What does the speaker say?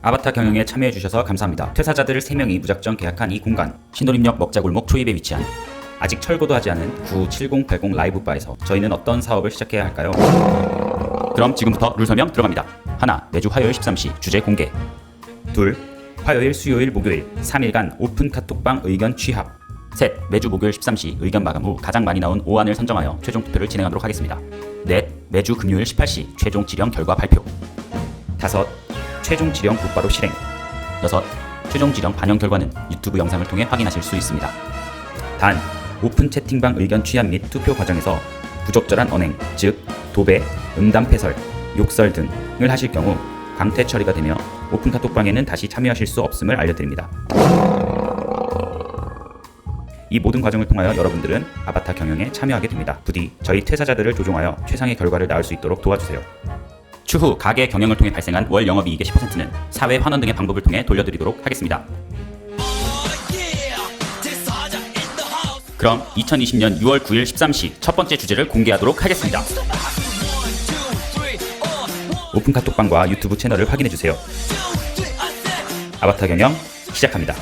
아바타 경영에 참여해주셔서 감사합니다. 퇴사자들 3명이 무작정 계약한 이 공간, 신도림역 먹자골목 초입에 위치한 아직 철거도 하지 않은 97080 라이브 바에서 저희는 어떤 사업을 시작해야 할까요? 그럼 지금부터 룰 설명 들어갑니다. 하나, 매주 화요일 13시 주제 공개. 둘, 화요일, 수요일, 목요일 3일간 오픈 카톡방 의견 취합. 셋, 매주 목요일 13시 의견 마감 후 가장 많이 나온 5안을 선정하여 최종 투표를 진행하도록 하겠습니다. 넷, 매주 금요일 18시 최종 지령 결과 발표. 다섯, 최종 지령 곧바로 실행. 여섯, 최종 지령 반영 결과는 유튜브 영상을 통해 확인하실 수 있습니다. 단, 오픈 채팅방 의견 취합 및 투표 과정에서 부적절한 언행, 즉 도배, 음담 패설, 욕설 등을 하실 경우 강퇴 처리가 되며 오픈 카톡방에는 다시 참여하실 수 없음을 알려드립니다. 이 모든 과정을 통하여 여러분들은 아바타 경영에 참여하게 됩니다. 부디 저희 퇴사자들을 조종하여 최상의 결과를 낳을 수 있도록 도와주세요. 추후 가게 경영을 통해 발생한 월 영업이익의 10%는 사회 환원 등의 방법을 통해 돌려드리도록 하겠습니다. 그럼 2020년 6월 9일 13시 첫 번째 주제를 공개하도록 하겠습니다. 오픈 카톡방과 유튜브 채널을 확인해 주세요. 아바타 경영 시작합니다.